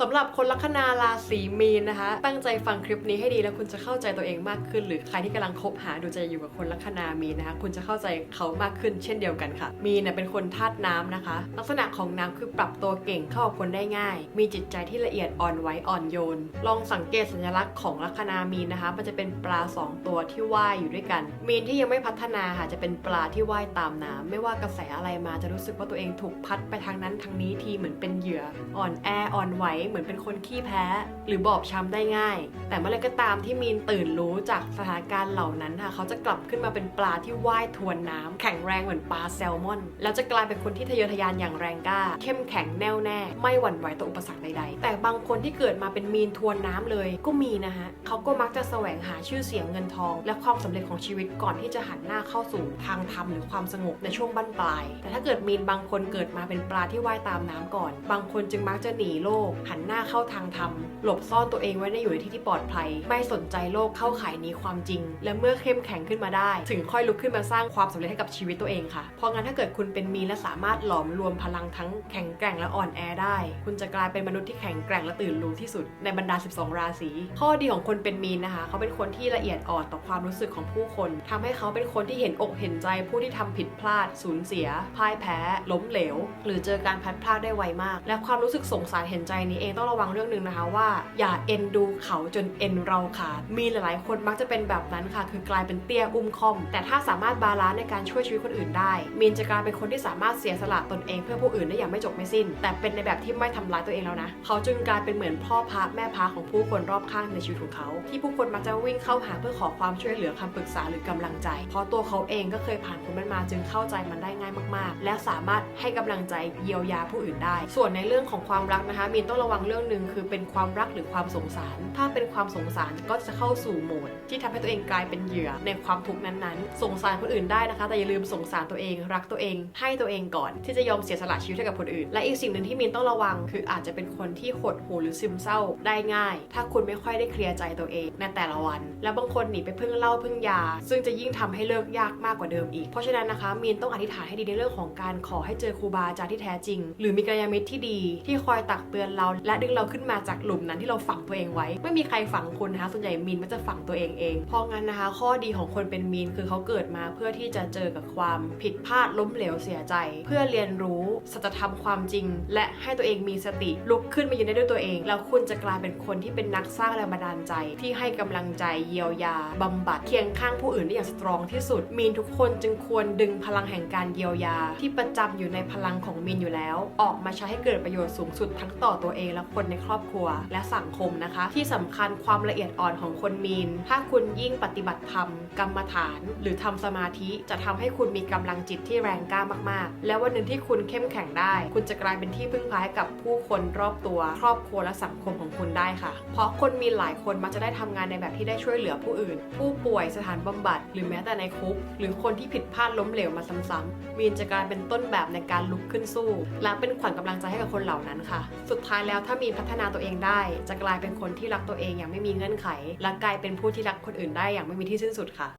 สำหรับคนลัคนาราศีมีนนะคะ ตั้งใจฟังคลิปนี้ให้ดีแล้วคุณจะเข้าใจตัวเองมากขึ้น หรือใครที่กำลังคบหาดูใจอยู่กับคนลัคนามีนนะคะ คุณจะเข้าใจเขามากขึ้นเช่นเดียวกันค่ะ มีนเป็นคนธาตุน้ำนะคะ ลักษณะของน้ำคือปรับตัวเก่งเข้ากับคนได้ง่าย มีจิตใจที่ละเอียดอ่อนไหวอ่อนโยน ลองสังเกตสัญลักษณ์ของลัคนามีนนะคะ มันจะเป็นปลาสองตัวที่ว่ายอยู่ด้วยกัน มีนที่ยังไม่พัฒนาค่ะจะเป็นปลาที่ว่ายตามน้ำไม่ว่ากระแสอะไรมาจะรู้สึกว่าตัวเองถูกพัดไปทางนั้นทางนี้ทีเหมือนเป็นเหยื่อ อ่อนแออ่อนไหวเหมือนเป็นคนขี้แพ้ หรือบอบช้ำได้ง่าย แต่เมื่อไรก็ตามที่มีนตื่นรู้จากสถานการณ์เหล่านั้นค่ะ เขาจะกลับขึ้นมาเป็นปลาที่ว่ายทวนน้ำแข็งแรงเหมือนปลาแซลมอน แล้วจะกลายเป็นคนที่ทะเยอทะยานอย่างแรงกล้า เข้มแข็งแน่วแน่ ไม่หวั่นไหวต่ออุปสรรคใดๆ แต่บางคนที่เกิดมาเป็นมีนทวนน้ำเลย ก็มีนะฮะเขาก็มักจะแสวงหาชื่อเสียงเงินทอง และความสำเร็จของชีวิตก่อนที่จะหันหน้าเข้าสู่ทางธรรมหรือความสงบในช่วงบั้นปลาย แต่ถ้าเกิดมีนบางคนเกิดมาเป็นปลาที่ว่ายตามน้ำก่อน บางคนจึงมักจะหนีโลกหันหน้าเข้าทางธรรม หลบซ่อนตัวเองไว้ในอยู่ในที่ที่ปลอดภัย ไม่สนใจโลกเข้าข่ายนี้ความจริง และเมื่อเข้มแข็งขึ้นมาได้ ถึงค่อยลุกขึ้นมาสร้างความสำเร็จให้กับชีวิตตัวเองค่ะ เพราะงั้นถ้าเกิดคุณเป็นมีและสามารถหลอมรวมพลังทั้งแข็งแกร่งและอ่อนแอได้ คุณจะกลายเป็นมนุษย์ที่แข็งแกร่งและตื่นรู้ที่สุดในบรรดา 12 ราศี ข้อดีของคนเป็นมีนนะคะ เขาเป็นคนที่ละเอียดอ่อนต่อความรู้สึกของผู้คนทำให้เขาเป็นคนที่เห็นอกเห็นใจผู้ที่ทำผิดพลาด สูญเสีย พ่ายแพ้ ล้มเหลว หรือเจอการพัดพรากได้ไวมาก และความรู้สึกสงสารเห็นใจนี้เองต้องระวังเรื่องหนึ่งนะคะว่าอย่าเอ็นดูเขาจนเอ็นเราขาด มีหลายๆ คนมักจะเป็นแบบนั้นค่ะ คือกลายเป็นเตี้ยอุ้มคอม แต่ถ้าสามารถบาลานซ์ในการช่วยชีวิตคนอื่นได้ มีนจะกลายเป็นคนที่สามารถเสียสละตนเองเพื่อผู้อื่นได้อย่างไม่จบไม่สิ้น แต่เป็นในแบบที่ไม่ทำร้ายตัวเองแล้วนะ เขาจึงกลายเป็นเหมือนพ่อพระแม่พระของผู้คนรอบข้างในชีวิตของเขา ที่ผู้คนมักจะวิ่งเข้าหาเพื่อขอความช่วยเหลือคำปรึกษาหรือกำลังใจ เพราะตัวเขาเองก็เคยผ่านพ้นมันมาจึงเข้าใจมันได้ง่ายมาก ๆ และสามารถให้กำลังใจเยียวยาผู้อื่นได้ ส่วนในเรื่องของความรักนะคะมีนต้องระวังเรื่องหนึ่งคือเป็นความรักหรือความสงสาร ถ้าเป็นความสงสารก็จะเข้าสู่โหมด ที่ทำให้ตัวเองกลายเป็นเหยื่อในความทุกข์นั้นๆ สงสารคนอื่นได้นะคะ แต่อย่าลืมสงสารตัวเอง รักตัวเอง ให้ตัวเองก่อน ที่จะยอมเสียสละชีวิตให้กับคนอื่น และอีกสิ่งหนึ่งที่มีนต้องระวัง คืออาจจะเป็นคนที่หดหู่หรือซึมเศร้าได้ง่าย ถ้าคุณไม่ค่อยได้เคลียร์ใจตัวเองในแต่ละวัน และบางคนหนีไปพึ่งเหล้าพึ่งยา ซึ่งจะยิ่งทำให้เลิกยากมากกว่าเดิมอีก เพราะฉะนั้นนะคะมีนต้องอธิษฐานให้ดีในเรื่องของการขอให้เจอครูบาอาจารย์ที่แท้จริง หรือมีกัลยาณมิตรที่ดีที่คอยตักเตือนเราและดึงเราขึ้นมาจากหลุมนั้นที่เราฝังตัวเองไว้ ไม่มีใครฝังคุณนะคะ ส่วนใหญ่มีนมันจะฝังตัวเองเอง เพราะงั้นนะคะ ข้อดีของคนเป็นมีนคือเขาเกิดมาเพื่อที่จะเจอกับความผิดพลาดล้มเหลวเสียใจ เพื่อเรียนรู้สัจธรรมความจริง และให้ตัวเองมีสติลุกขึ้นมายืนได้ด้วยตัวเอง แล้วคุณจะกลายเป็นคนที่เป็นนักสร้างแรงบันดาลใจ ที่ให้กำลังใจเยียวยาบำบัดเคียงข้างผู้อื่นได้อย่างสตรองที่สุด มีนทุกคนจึงควรดึงพลังแห่งการเยียวยา ที่ประจำอยู่ในพลังของมีนอยู่แล้ว ออกมาใช้ให้เกิดประโยชน์สูงสุดทั้งต่อตัวเองและคนในครอบครัว และสังคมนะคะ ที่สำคัญความละเอียดอ่อนของคนมีน ถ้าคุณยิ่งปฏิบัติธรรมกรรมฐาน หรือทำสมาธิจะทำให้คุณมีกำลังจิตที่แรงกล้ามากๆ แล้ววันหนึ่งที่คุณเข้มแข็งได้ คุณจะกลายเป็นที่พึ่งพาให้กับผู้คนรอบตัว ครอบครัวและสังคมของคุณได้ค่ะ เพราะคนมีหลายคนมักจะได้ทำงานในแบบที่ได้ช่วยเหลือผู้อื่น ผู้ป่วยสถานบำบัด หรือแม้แต่ในคุก หรือคนที่ผิดพลาดล้มเหลวมาซ้ำๆมีนจะกลายเป็นต้นแบบในการลุกขึ้นสู้ และเป็นขวัญกำลังใจให้กับคนเหล่านั้นค่ะ สุดท้ายแล้วถ้ามีพัฒนาตัวเองได้ จะกลายเป็นคนที่รักตัวเองอย่างไม่มีเงื่อนไข และกลายเป็นผู้ที่รักคนอื่นได้อย่างไม่มีที่สิ้นสุดค่ะ